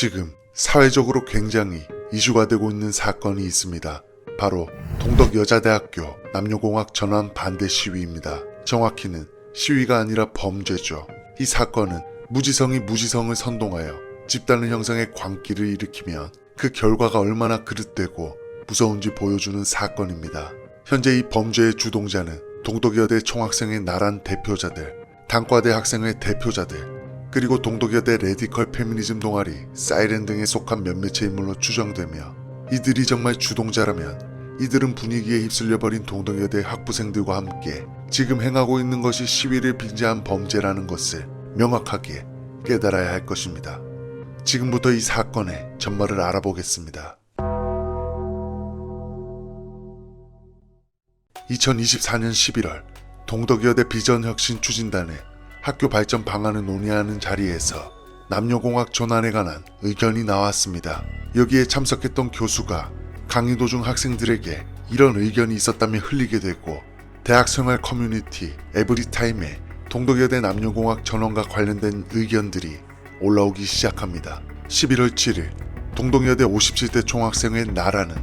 지금 사회적으로 굉장히 이슈가 되고 있는 사건이 있습니다. 바로 동덕여자대학교 남녀공학 전환 반대 시위입니다. 정확히는 시위가 아니라 범죄죠. 이 사건은 무지성이 무지성을 선동하여 집단을 형성해 광기를 일으키면 그 결과가 얼마나 그릇되고 무서운지 보여주는 사건입니다. 현재 이 범죄의 주동자는 동덕여대 총학생의 나란 대표자들, 단과대 학생의 대표자들, 그리고 동덕여대 레디컬 페미니즘 동아리, 사이렌 등에 속한 몇몇의 인물로 추정되며 이들이 정말 주동자라면 이들은 분위기에 휩쓸려버린 동덕여대 학부생들과 함께 지금 행하고 있는 것이 시위를 빙자한 범죄라는 것을 명확하게 깨달아야 할 것입니다. 지금부터 이 사건의 전말을 알아보겠습니다. 2024년 11월 동덕여대 비전혁신 추진단의 학교 발전 방안을 논의하는 자리에서 남녀공학 전환에 관한 의견이 나왔습니다. 여기에 참석했던 교수가 강의 도중 학생들에게 이런 의견이 있었다며 흘리게 되고 대학생활 커뮤니티 에브리타임에 동덕여대 남녀공학 전원과 관련된 의견들이 올라오기 시작합니다. 11월 7일 동덕여대 57대 총학생회 나라는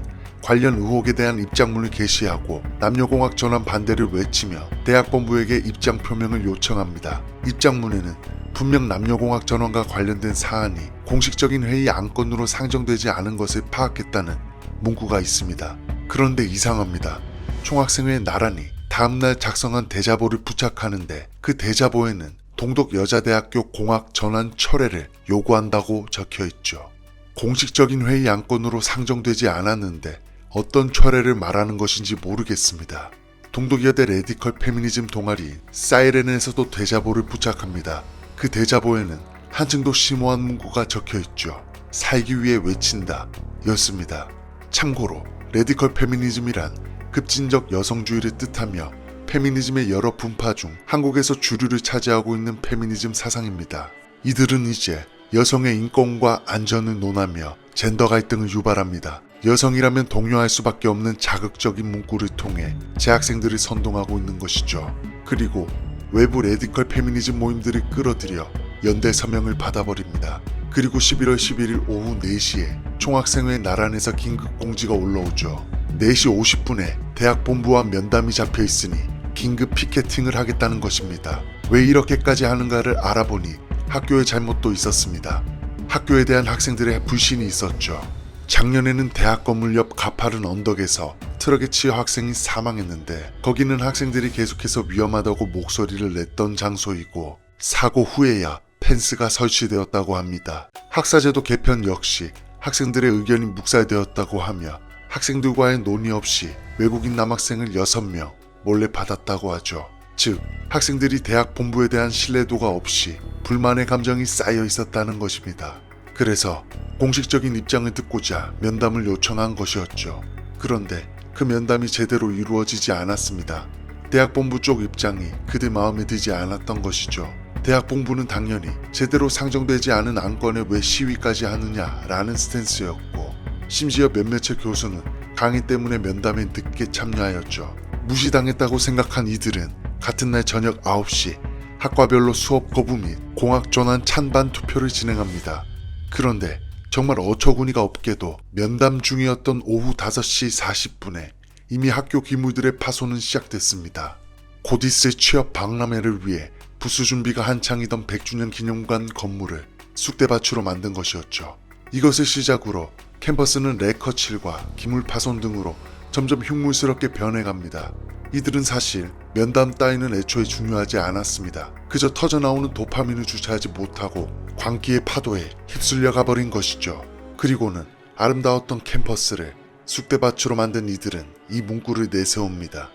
관련 의혹에 대한 입장문을 게시하고 남녀공학 전환 반대를 외치며 대학 본부에게 입장 표명을 요청합니다. 입장문에는 분명 남녀공학 전환과 관련된 사안이 공식적인 회의 안건으로 상정되지 않은 것을 파악했다는 문구가 있습니다. 그런데 이상합니다. 총학생회 나란히 다음날 작성한 대자보를 부착하는데 그 대자보에는 동독여자대학교 공학 전환 철회를 요구한다고 적혀 있죠. 공식적인 회의 안건으로 상정되지 않았는데 어떤 철회를 말하는 것인지 모르겠습니다. 동독여대 레디컬 페미니즘 동아리 사이렌에서도 대자보를 부착합니다. 그 대자보에는 한층도 심오한 문구가 적혀 있죠. 살기 위해 외친다 였습니다. 참고로 레디컬 페미니즘이란 급진적 여성주의를 뜻하며 페미니즘의 여러 분파 중 한국에서 주류를 차지하고 있는 페미니즘 사상입니다. 이들은 이제 여성의 인권과 안전을 논하며 젠더 갈등을 유발합니다. 여성이라면 동요할 수밖에 없는 자극적인 문구를 통해 재학생들을 선동하고 있는 것이죠. 그리고 외부 레디컬 페미니즘 모임들을 끌어들여 연대 서명을 받아버립니다. 그리고 11월 11일 오후 4시에 총학생회 나란에서 긴급 공지가 올라오죠. 4시 50분에 대학 본부와 면담이 잡혀 있으니 긴급 피켓팅을 하겠다는 것입니다. 왜 이렇게까지 하는가를 알아보니 학교의 잘못도 있었습니다. 학교에 대한 학생들의 불신이 있었죠. 작년에는 대학 건물 옆 가파른 언덕에서 트럭에 치여 학생이 사망했는데 거기는 학생들이 계속해서 위험하다고 목소리를 냈던 장소이고 사고 후에야 펜스가 설치되었다고 합니다. 학사제도 개편 역시 학생들의 의견이 묵살되었다고 하며 학생들과의 논의 없이 외국인 남학생을 6명 몰래 받았다고 하죠. 즉, 학생들이 대학 본부에 대한 신뢰도가 없이 불만의 감정이 쌓여 있었다는 것입니다. 그래서 공식적인 입장을 듣고자 면담을 요청한 것이었죠. 그런데 그 면담이 제대로 이루어지지 않았습니다. 대학 본부 쪽 입장이 그들 마음에 들지 않았던 것이죠. 대학 본부는 당연히 제대로 상정되지 않은 안건에 왜 시위까지 하느냐라는 스탠스였고 심지어 몇몇의 교수는 강의 때문에 면담에 늦게 참여하였죠. 무시당했다고 생각한 이들은 같은 날 저녁 9시 학과별로 수업 거부 및 공학 전환 찬반 투표를 진행합니다. 그런데 정말 어처구니가 없게도 면담 중이었던 오후 5시 40분에 이미 학교 기물들의 파손은 시작됐습니다. 곧 있을 취업 박람회를 위해 부수 준비가 한창이던 100주년 기념관 건물을 쑥대밭으로 만든 것이었죠. 이것을 시작으로 캠퍼스는 레커칠과 기물 파손 등으로 점점 흉물스럽게 변해갑니다. 이들은 사실 면담 따위는 애초에 중요하지 않았습니다. 그저 터져나오는 도파민을 주체하지 못하고 광기의 파도에 휩쓸려 가버린 것이죠. 그리고는 아름다웠던 캠퍼스를 쑥대밭으로 만든 이들은 이 문구를 내세웁니다.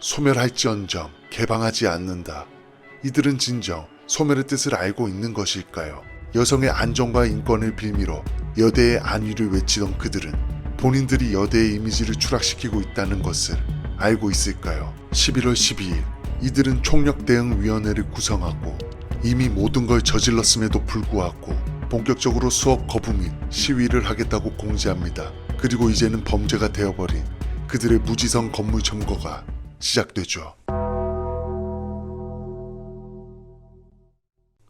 소멸할지언정 개방하지 않는다. 이들은 진정 소멸의 뜻을 알고 있는 것일까요? 여성의 안전과 인권을 빌미로 여대의 안위를 외치던 그들은 본인들이 여대의 이미지를 추락시키고 있다는 것을 알고 있을까요? 11월 12일 이들은 총력대응위원회를 구성하고 이미 모든 걸 저질렀음에도 불구하고 본격적으로 수업 거부 및 시위를 하겠다고 공지합니다. 그리고 이제는 범죄가 되어버린 그들의 무지성 건물 점거가 시작되죠.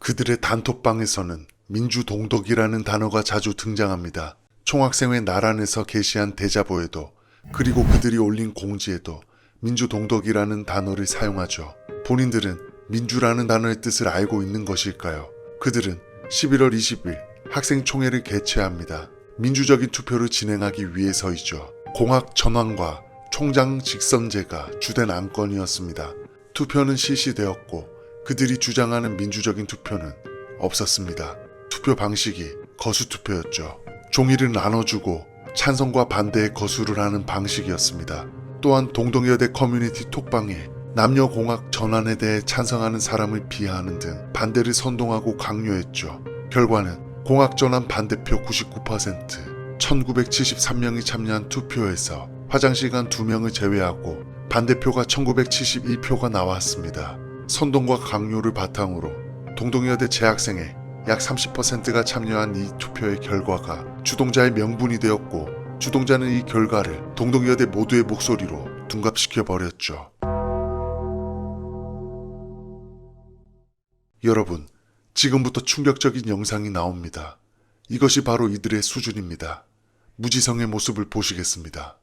그들의 단톡방에서는 민주동덕이라는 단어가 자주 등장합니다. 총학생회 나란에서 게시한 대자보에도 그리고 그들이 올린 공지에도 민주동덕이라는 단어를 사용하죠. 본인들은 민주라는 단어의 뜻을 알고 있는 것일까요? 그들은 11월 20일 학생총회를 개최합니다. 민주적인 투표를 진행하기 위해서이죠. 공학 전환과 총장 직선제가 주된 안건이었습니다. 투표는 실시되었고 그들이 주장하는 민주적인 투표는 없었습니다. 투표 방식이 거수투표였죠. 종이를 나눠주고 찬성과 반대의 거수를 하는 방식이었습니다. 또한 동동여대 커뮤니티 톡방에 남녀공학 전환에 대해 찬성하는 사람을 비하하는 등 반대를 선동하고 강요했죠. 결과는 공학 전환 반대표 99%, 1973명이 참여한 투표에서 화장실 간 2명을 제외하고 반대표가 1971표가 나왔습니다. 선동과 강요를 바탕으로 동동여대 재학생의 약 30%가 참여한 이 투표의 결과가 주동자의 명분이 되었고 주동자는 이 결과를 동동여대 모두의 목소리로 둔갑시켜 버렸죠. 여러분, 지금부터 충격적인 영상이 나옵니다. 이것이 바로 이들의 수준입니다. 무지성의 모습을 보시겠습니다.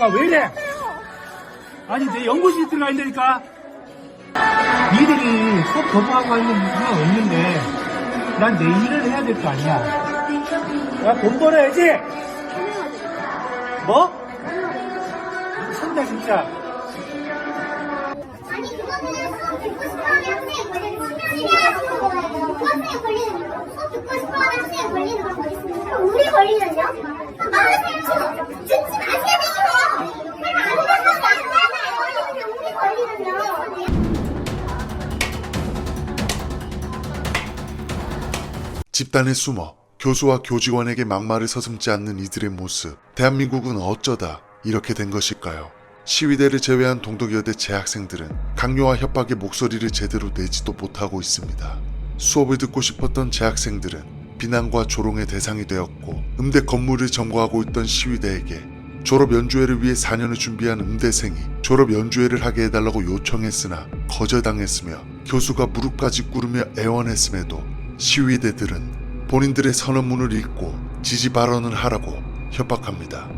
있다니까, 왜 이래? 아니, 내 연구실 들어가 있다니까? 니들이 수업 거부하고 하는 상관 없는데, 난 내 일을 해야 될 거 아니야. 야, 돈 벌어야지! 뭐? 미친다, 진짜. 아니 그거는 수업 듣고 싶어하는 학생이 걸리는. 그 거. 수업 듣고 싶어하는 학생이 걸리는 건 어디 있습니까? 우리 걸리는요? 말하세요. 집단에 숨어 교수와 교직원에게 막말을 서슴지 않는 이들의 모습. 대한민국은 어쩌다 이렇게 된 것일까요? 시위대를 제외한 동덕여대 재학생들은 강요와 협박의 목소리를 제대로 내지도 못하고 있습니다. 수업을 듣고 싶었던 재학생들은 비난과 조롱의 대상이 되었고 음대 건물을 점거하고 있던 시위대에게 졸업 연주회를 위해 4년을 준비한 음대생이 졸업 연주회를 하게 해달라고 요청했으나 거절당했으며 교수가 무릎까지 꿇으며 애원했음에도 시위대들은 본인들의 선언문을 읽고 지지 발언을 하라고 협박합니다.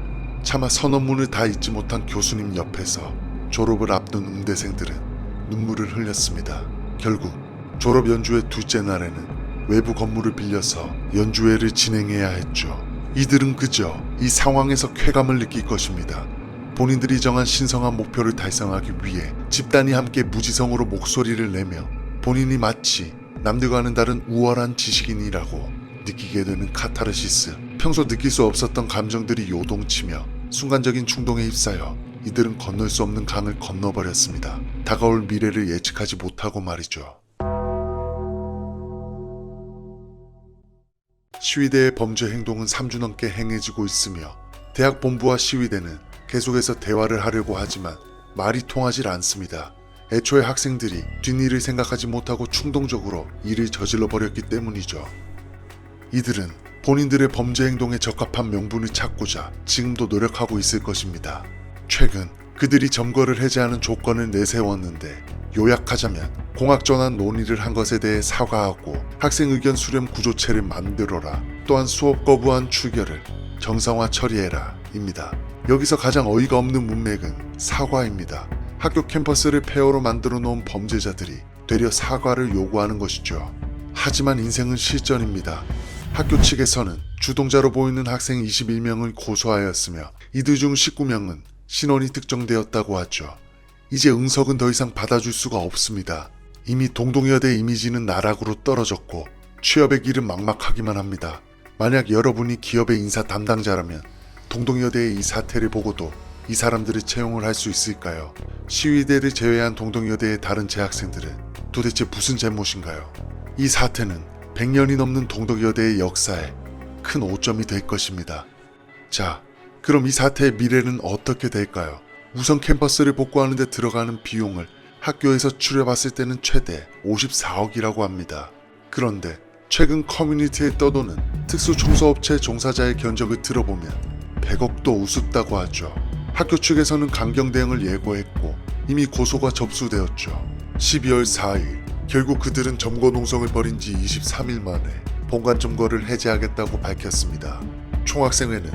차마 선언문을 다 읽지 못한 교수님 옆에서 졸업을 앞둔 음대생들은 눈물을 흘렸습니다. 결국 졸업 연주회 둘째 날에는 외부 건물을 빌려서 연주회를 진행해야 했죠. 이들은 그저 이 상황에서 쾌감을 느낄 것입니다. 본인들이 정한 신성한 목표를 달성하기 위해 집단이 함께 무지성으로 목소리를 내며 본인이 마치 남들과는 다른 우월한 지식인이라고 느끼게 되는 카타르시스. 평소 느낄 수 없었던 감정들이 요동치며 순간적인 충동에 휩싸여 이들은 건널 수 없는 강을 건너버렸습니다. 다가올 미래를 예측하지 못하고 말이죠. 시위대의 범죄 행동은 3주 넘게 행해지고 있으며 대학 본부와 시위대는 계속해서 대화를 하려고 하지만 말이 통하질 않습니다. 애초에 학생들이 뒷일을 생각하지 못하고 충동적으로 일을 저질러 버렸기 때문이죠. 이들은 본인들의 범죄 행동에 적합한 명분을 찾고자 지금도 노력하고 있을 것입니다. 최근 그들이 점거를 해제하는 조건을 내세웠는데 요약하자면 공학전환 논의를 한 것에 대해 사과하고 학생 의견 수렴 구조체를 만들어라. 또한 수업 거부한 출결을 정상화 처리해라. 입니다. 여기서 가장 어이가 없는 문맥은 사과입니다. 학교 캠퍼스를 폐허로 만들어 놓은 범죄자들이 되려 사과를 요구하는 것이죠. 하지만 인생은 실전입니다. 학교 측에서는 주동자로 보이는 학생 21명을 고소하였으며 이들 중 19명은 신원이 특정되었다고 하죠. 이제 응석은 더 이상 받아줄 수가 없습니다. 이미 동동여대 이미지는 나락으로 떨어졌고 취업의 길은 막막하기만 합니다. 만약 여러분이 기업의 인사 담당자라면 동동여대의 이 사태를 보고도 이 사람들을 채용을 할 수 있을까요? 시위대를 제외한 동덕여대의 다른 재학생들은 도대체 무슨 잘못인가요? 이 사태는 100년이 넘는 동덕여대의 역사에 큰 오점이 될 것입니다. 자, 그럼 이 사태의 미래는 어떻게 될까요? 우선 캠퍼스를 복구하는 데 들어가는 비용을 학교에서 추려봤을 때는 최대 54억이라고 합니다. 그런데 최근 커뮤니티에 떠도는 특수청소업체 종사자의 견적을 들어보면 100억도 우습다고 하죠. 학교 측에서는 강경 대응을 예고했고 이미 고소가 접수되었죠. 12월 4일 결국 그들은 점거 농성을 벌인 지 23일 만에 본관 점거를 해제하겠다고 밝혔습니다. 총학생회는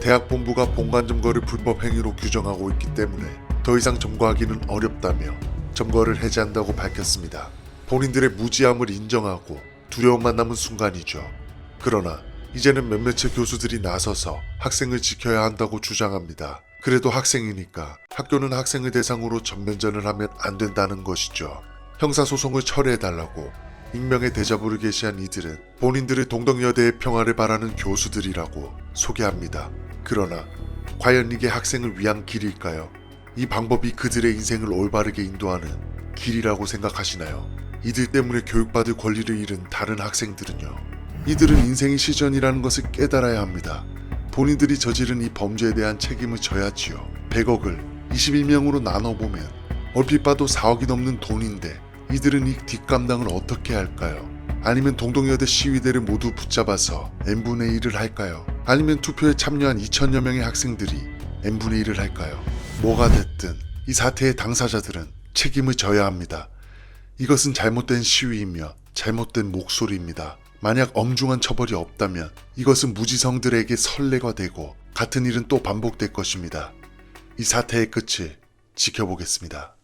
대학 본부가 본관 점거를 불법 행위로 규정하고 있기 때문에 더 이상 점거하기는 어렵다며 점거를 해제한다고 밝혔습니다. 본인들의 무지함을 인정하고 두려움만 남은 순간이죠. 그러나 이제는 몇몇의 교수들이 나서서 학생을 지켜야 한다고 주장합니다. 그래도 학생이니까 학교는 학생을 대상으로 전면전을 하면 안 된다는 것이죠. 형사소송을 철회해달라고 익명의 대자보를 게시한 이들은 본인들을 동덕여대의 평화를 바라는 교수들이라고 소개합니다. 그러나 과연 이게 학생을 위한 길일까요? 이 방법이 그들의 인생을 올바르게 인도하는 길이라고 생각하시나요? 이들 때문에 교육받을 권리를 잃은 다른 학생들은요. 이들은 인생이 시전이라는 것을 깨달아야 합니다. 본인들이 저지른 이 범죄에 대한 책임을 져야지요. 100억을 21명으로 나눠보면 얼핏 봐도 4억이 넘는 돈인데 이들은 이 뒷감당을 어떻게 할까요? 아니면 동동여대 시위대를 모두 붙잡아서 n분의 1을 할까요? 아니면 투표에 참여한 2천여 명의 학생들이 n분의 1을 할까요? 뭐가 됐든 이 사태의 당사자들은 책임을 져야 합니다. 이것은 잘못된 시위이며 잘못된 목소리입니다. 만약 엄중한 처벌이 없다면 이것은 무지성들에게 선례가 되고 같은 일은 또 반복될 것입니다. 이 사태의 끝을 지켜보겠습니다.